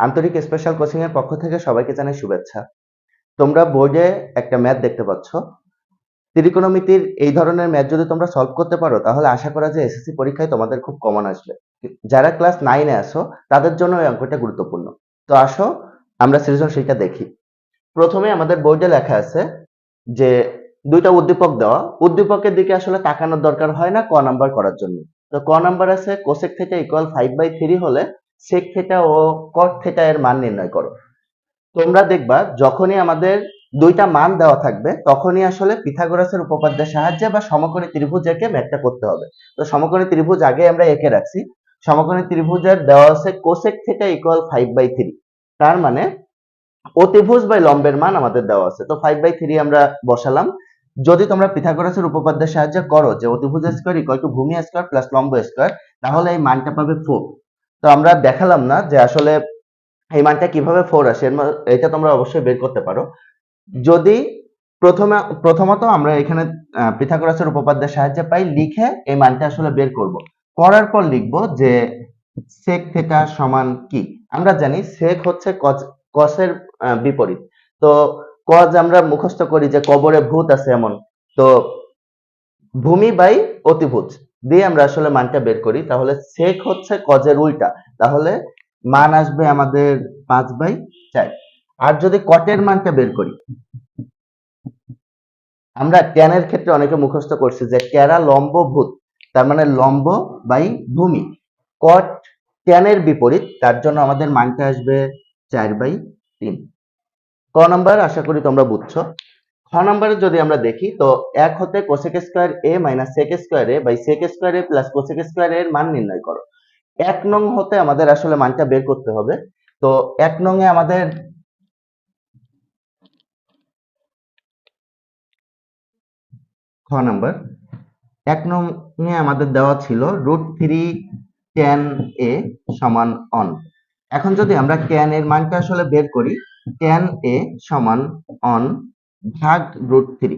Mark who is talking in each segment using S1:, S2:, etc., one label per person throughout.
S1: আন্তরিক special coaching এর পক্ষ থেকে সবাইকে জানাই শুভেচ্ছা। তোমরা বোর্ডে একটা ম্যাথ দেখতে পাচ্ছ। ত্রিকোণমিতির এই ধরনের ম্যাথ যদি তোমরা সলভ করতে পারো, তাহলে আশা করা যায় এসএসসি পরীক্ষায় তোমাদের খুব কমন আসবে। যারা ক্লাস নাইনে আসো তাদের জন্য এই অঙ্কটা গুরুত্বপূর্ণ। তো আসো, আমরা সৃজনশীলটা দেখি। প্রথমে আমাদের বোর্ডে লেখা আছে যে, দুইটা উদ্দীপক দেওয়া। উদ্দীপকের দিকে আসলে তাকানোর দরকার হয় না, ক নাম্বার করার জন্য। তো ক নাম্বার আছে cosec theta equal five by three হলে সেক থেটা ও কট থেটা এর মান নির্ণয় করো। তোমরা দেখবা যখনই আমাদের দুইটা মান দেওয়া থাকবে, তখনই আসলে পিথাগোরাসের উপপাদ্যের সাহায্যে বা সমকোণী ত্রিভুজ এঁকে ম্যাথটা করতে হবে। তো সমকোণী ত্রিভুজ আগে আমরা এঁকে রাখছি। সমকোণী ত্রিভুজের দেওয়া আছে cosec theta equal five by three তার মানে অতিভুজ বাই লম্বের মান আমাদের দেওয়া আছে। তো ফাইভ বাই থ্রি আমরা বসালাম। যদি তোমরা পিথাগোরাসের উপপাদ্যের সাহায্যে করো যে অতিভুজ স্কোয়ার ইকুয়াল টু ভূমি স্কোয়ার প্লাস লম্ব স্কোয়ার তাহলে এই মানটা পাবে ফোর তো আমরা দেখালাম না যে আসলে এই মানটা কীভাবে ফোর আসে। এটা তোমরা অবশ্যই বের করতে পারো। যদি প্রথমে প্রথমত আমরা এখানে পিথাগোরাসের উপপাদ্যের সাহায্যে পাই, লিখে এই মানটা আসলে বের করব। করার পর লিখব যে সেক থেটা সমান কি? আমরা জানি সেক হচ্ছে কসের বিপরীত। তো কজ আমরা মুখস্থ করি যে কবরে ভূত আছে এমন। তো ভূমি বাই অতিভুজ দিয়ে আমরা আসলে মানটা বের করি, তাহলে সেক হচ্ছে কজের উল্টা, তাহলে মান আসবে আমাদের পাঁচ বাই চার। আর যদি কটের মানটা বের করি, আমরা ট্যানের ক্ষেত্রে অনেকে মুখস্থ করছি যে ক্যারা লম্ব ভূত তার মানে লম্ব বাই ভূমি। কট ট্যানের বিপরীত, তার জন্য আমাদের মানটা আসবে চার বাই তিন। ক নম্বর, আশা করি তোমরা বুঝছ। খ নাম্বারে যদি আমরা দেখি, তো এক হতে cosec square A minus sec square A by sec square A plus cosec square এর মান নির্ণয় করো। এক নং হতে আমাদের আসলে মানটা বের করতে হবে। তো এক নং এ আমাদের খ নাম্বার, এক নং এ আমাদের দেওয়া ছিল রুট থ্রি ট্যান এ সমান অন এখন যদি আমরা ট্যান এর মানটা আসলে বের করি ট্যান এ সমান অন ভাগ রুট থ্রি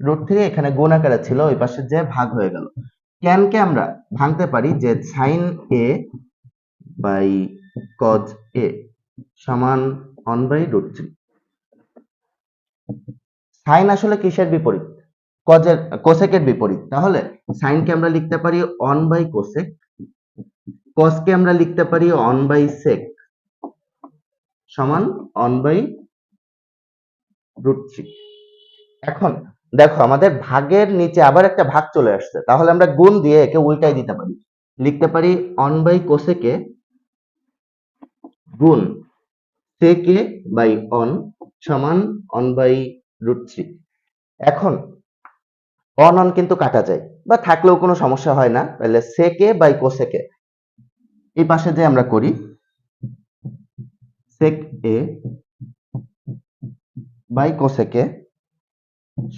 S1: রুট থ্রি এখানে গুণ আকারে ছিল, ওই পাশে যে ভাগ হয়ে গেল। ট্যানকে আমরা ভাঙতে পারি যে sine A by cos A সমান one by root three sine আসলে কিসের বিপরীত? কজের কোসেকের বিপরীত। তাহলে সাইনকে আমরা লিখতে পারি অন বাই কোসেক কসকে আমরা লিখতে পারি অন বাই সেক সমান অন বাই রুট থ্রি এখন দেখো, আমাদের ভাগের নিচে আবার একটা ভাগ চলে আসছে। তাহলে আমরা গুণ দিয়ে একে উল্টাই দিতে পারি। লিখতে পারি অন বাই কোসেকে গুণ সেকে বাই অন সমান অন বাই রুট থ্রি এখন অন অন কিন্তু কাটা যায়, বা থাকলেও কোনো সমস্যা হয় না। তাহলে সেকে বাই কোসেকে এই পাশে যে আমরা করি সেক এ বাই কোসেকে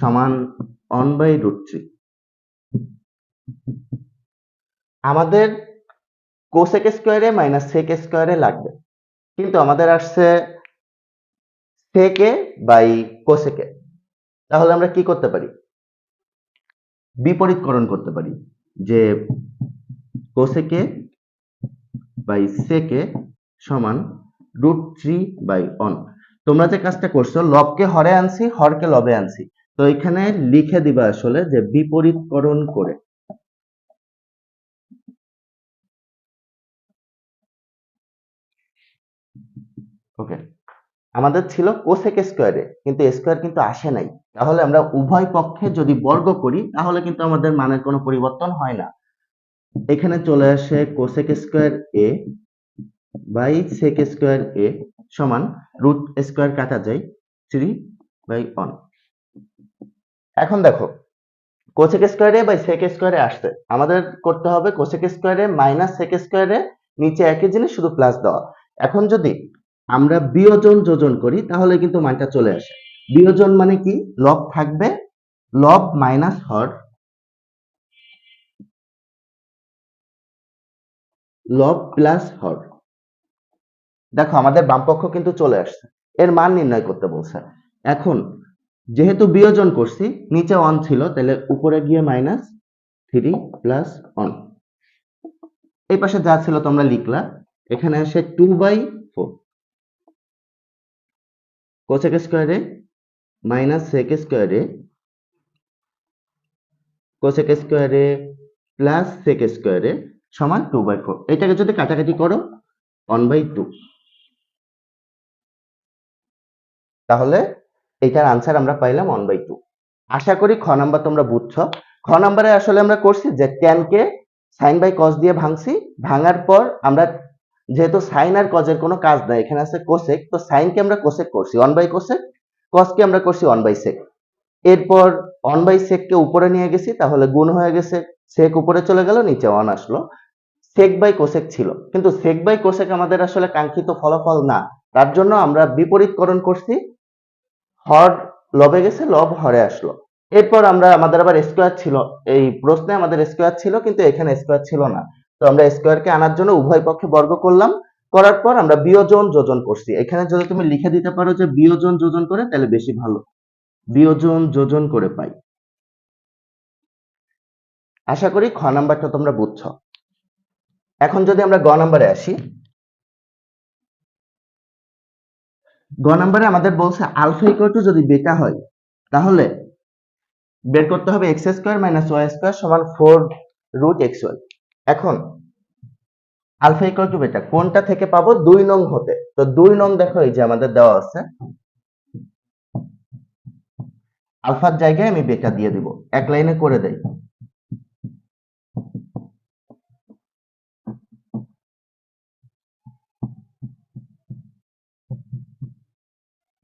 S1: সমান অন বাই রুট থ্রি আমাদের কোসেক স্কোয়ারে মাইনাস সেক স্কোয়ারে লাগবে। কিন্তু আমাদের আসছে সেকে বাই কোসেকে তাহলে আমরা কি করতে পারি? বিপরীতকরণ করতে পারি যে কোসেকে বাই সেকে সমান রুট থ্রি বাই অন তোমরা যে কাজটা করছ, লবকে হরে আনছি, হরকে লবে আনছি। তো এখানে লিখে দিবা আসলে যে বিপরীতকরণ করে। ওকে। আমাদের ছিল কোসেক স্কোয়ারে কিন্তু স্কোয়ার কিন্তু আসে নাই। তাহলে আমরা উভয় পক্ষে যদি বর্গ করি, তাহলে কিন্তু আমাদের মানের কোনো পরিবর্তন হয় না। এখানে চলে আসে cosec square A by sec square A সমান রুট স্কোয়ার কাটা যায় থ্রি বাই ওয়ান। এখন দেখো কোসেক স্কোয়ারে বাই সেক স্কোয়ারে আসতে আমাদের করতে হবে কোসেক স্কোয়ারে মাইনাস সেক স্কোয়ারে নিচে একই জিনিস শুধু প্লাস দেওয়া। এখন যদি আমরা বিয়োজন যোজন করি, তাহলে কিন্তু মানটা চলে আসে। বিয়োজন মানে কি? লব থাকবে লব মাইনাস হর লব প্লাস হর। দেখো, আমাদের বামপক্ষ কিন্তু চলে আসছে। এর মান নির্ণয় করতে বলছে। এখন, যেহেতু বিয়োজন করছি, নিচে অন ছিল, তাহলে উপরে গিয়ে মাইনাস থ্রি প্লাস অন এই পাশে যা ছিল তোমরা লিখলা, এখানে আসে টু বাই ফোর কোসেক স্কোয়ারে মাইনাস সেক স্কোয়ারে কোসেক স্কোয়ারে প্লাস সেক স্কোয়ারে সমান টু বাই ফোর এটাকে যদি কাটাকাটি করো ওয়ান বাই টু তাহলে এটার আনসার আমরা পাইলাম ওয়ান বাই টু আশা করি খ নাম্বার তোমরা বুঝছ। খ নাম্বারে আসলে আমরা করছি যে কে সাইন বাই কস দিয়ে ভাঙছি। ভাঙার পর আমরা যেহেতু সাইন আর কজের কোনো কাজ নাই, এখানে আছে কোসেক তো সাইনকে আমরা কোসেক করছি। ওয়ান বাই কোসেক কসকে আমরা করছি ওয়ান বাই সেক এরপর ওয়ান বাই সেককে উপরে নিয়ে গেছি, তাহলে গুণ হয়ে গেছে। সেক উপরে চলে গেল, নিচে ওয়ান আসলো। সেক বাই কোসেক ছিল। কিন্তু সেক বাই কোসেক আমাদের আসলে কাঙ্ক্ষিত ফলাফল না। তার জন্য আমরা বিপরীতকরণ করছি। হর লবে গেছে, লব হরে আসলো। এরপর আমরা, আমাদের আবার স্কোয়ার ছিল। এই প্রশ্নে আমাদের স্কোয়ার ছিল, কিন্তু এখানে স্কোয়ার ছিল না। তো আমরা স্কোয়ারকে আনার জন্য উভয় পক্ষে বর্গ করলাম। করার পর আমরা বিয়োজন যোজন করছি। এখানে যদি তুমি লিখে দিতে পারো যে বিয়োজন যোজন করে, তাহলে বেশি ভালো। বিয়োজন যোজন করে পাই। আশা করি খ নাম্বারটা তোমরা বুঝছ। এখন যদি আমরা গ নাম্বারে আসি গ নাম্বারে আমাদের বলছে আলফা ইকুয়াল টু যদি বেটা হয়, তাহলে বের করতে হবে X square minus Y square সমান ফোর রুট এক্স ওয়াই এখন আলফা ইকুয়াল টু বেটা কোনটা থেকে পাবো? দুই নং হতে। তো দুই নং দেখো এই যে আমাদের দেওয়া আছে। আলফার জায়গায় আমি বেটা দিয়ে দিব। এক লাইনে করে দেই।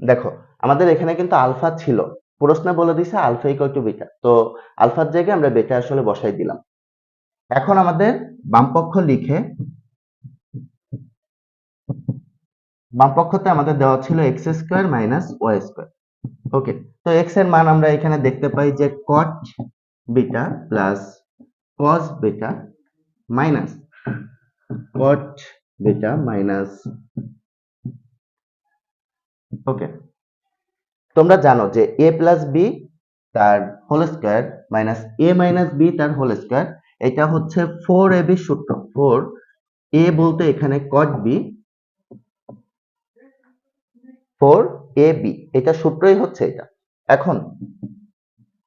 S1: দেখো, আমাদের এখানে কিন্তু আলফা ছিল। প্রশ্নে বলে দিছে আলফা ইকুয়াল টু বিটা তো আলফার জায়গায় আমরা বেটা আসলে বসাই দিলাম। এখন আমাদের বামপক্ষ লিখে বামপক্ষতে আমাদের দেওয়া ছিল X square minus Y square okay তো এক্সের মান আমরা এখানে দেখতে পাই যে cot beta plus cos beta minus cot beta minus okay তোমরা জানো যে এ প্লাস বি তার whole square minus A minus B তার হোল স্কোয়ার এটা হচ্ছে ফোর এ বি সূত্র। ফোর এ বলতে এখানে cot B four A B এটা সূত্রই হচ্ছে এটা। এখন,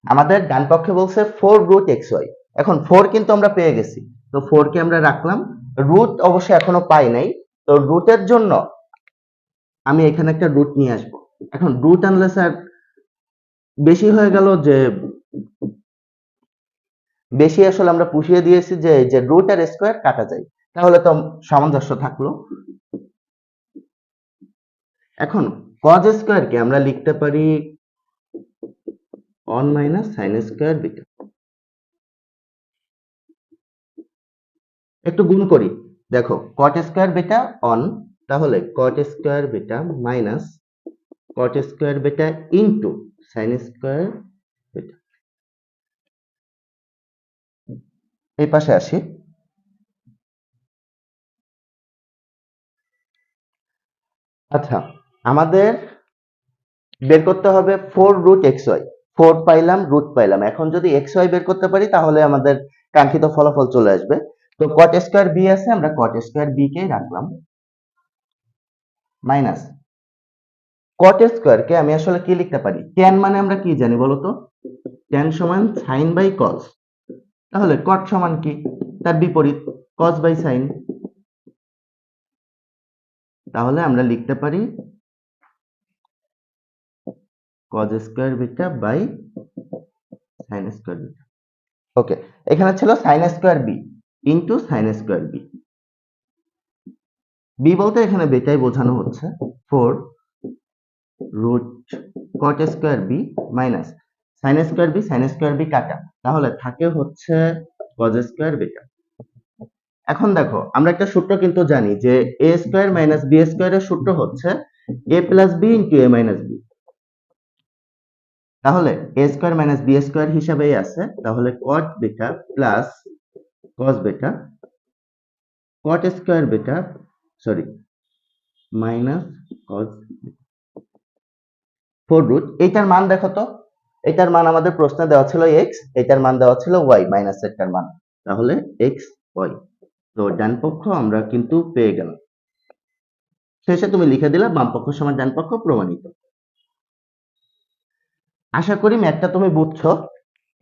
S1: আমাদের ডান পক্ষে বলছে ফোর রুট এক্স ওয়াই এখন ফোর কিন্তু আমরা পেয়ে গেছি। তো ফোর কে আমরা রাখলাম। রুট অবশ্যই এখনও পাই নাই। তো রুটের জন্য আমি এখানে একটা রুট নিয়ে আসব। এখন রুট আনলে স্যার বেশি হয়ে গেল যে, বেশি আসলে আমরা পুষিয়ে দিয়েছি যে যে রুট আর স্কোয়ার কাটা যায়। তাহলে তো সামঞ্জস্য থাকল। এখন কজ স্কোয়ারকে আমরা লিখতে পারি one minus sine square beta একটু গুণ করি। দেখো কট স্কোয়ার বিটা অন তাহলে cot square beta minus cot square beta into sine square beta এই পাশে আসি। আচ্ছা আমাদের বের করতে হবে four root X Y four পাইলাম রুট পাইলাম। এখন যদি এক্স ওয়াই বের করতে পারি, তাহলে আমাদের কাঙ্ক্ষিত ফলাফল চলে আসবে। তো কট স্কোয়ার বি আছে, আমরা কট স্কোয়ার বি কে রাখলাম? মাইনাস। কট স্কোয়ার কে আমি আসলে কি লিখতে পারি? ট্যান মানে আমরা কি জানি বলতো? ট্যান সমান সাইন বাই কস তাহলে কট সমান কি? তার বিপরীত কস বাই সাইন তাহলে আমরা লিখতে পারি cos square beta by sine square beta okay এখানে ছিল sine square B into sine square B B বলতে এখানে বেটাই বোঝানো হচ্ছে। Four root cot square B minus sine square B sine square B কাটা। তাহলে থাকে হচ্ছে কজ স্কোয়ার বিটা এখন দেখো, আমরা একটা সূত্র কিন্তু জানি যে এ স্কোয়ার মাইনাস বি স্কোয়ারের সূত্র হচ্ছে A plus B into A minus B তাহলে A square minus B square হিসাবেই আছে। তাহলে cot beta plus cos beta cot square beta sorry minus cos four root এইটার মান দেখো তো। এটার মান আমাদের প্রশ্নে দেওয়া ছিল এক্স এটার মান দেওয়া ছিল ওয়াই মাইনাস এটার মান। তাহলে এক্স ওয়াই তো ডান পক্ষ আমরা কিন্তু পেয়ে গেলাম। শেষে তুমি লিখে দিলা বাম পক্ষ সমান ডান পক্ষ প্রমাণিত। আশা করি ম্যাথটা তুমি বুঝছ।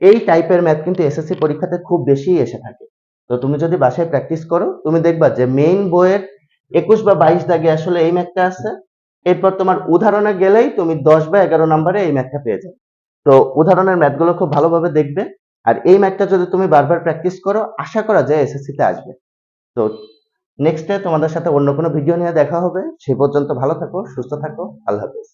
S1: এই টাইপের ম্যাথ কিন্তু এসএসসি পরীক্ষাতে খুব বেশি এসে থাকে। তো তুমি যদি বাসায় প্র্যাকটিস করো, তুমি দেখবা যে মেইন বইয়ের একুশ বা বাইশ দাগে আসলে এই ম্যাথটা আছে। এরপর তোমার উদাহরণে গেলেই তুমি দশ বা এগারো নম্বরে এই ম্যাথটা পেয়ে যাবে। তো উদাহরণের ম্যাথগুলো খুব ভালোভাবে দেখবে। আর এই ম্যাথটা যদি তুমি বারবার প্র্যাকটিস করো, আশা করা যায় এসএসসি তে আসবে। তো নেক্সটে তোমাদের সাথে অন্য কোনো ভিডিও নিয়ে দেখা হবে। সে পর্যন্ত ভালো থাকো, সুস্থ থাকো। আল্লাহ হাফেজ।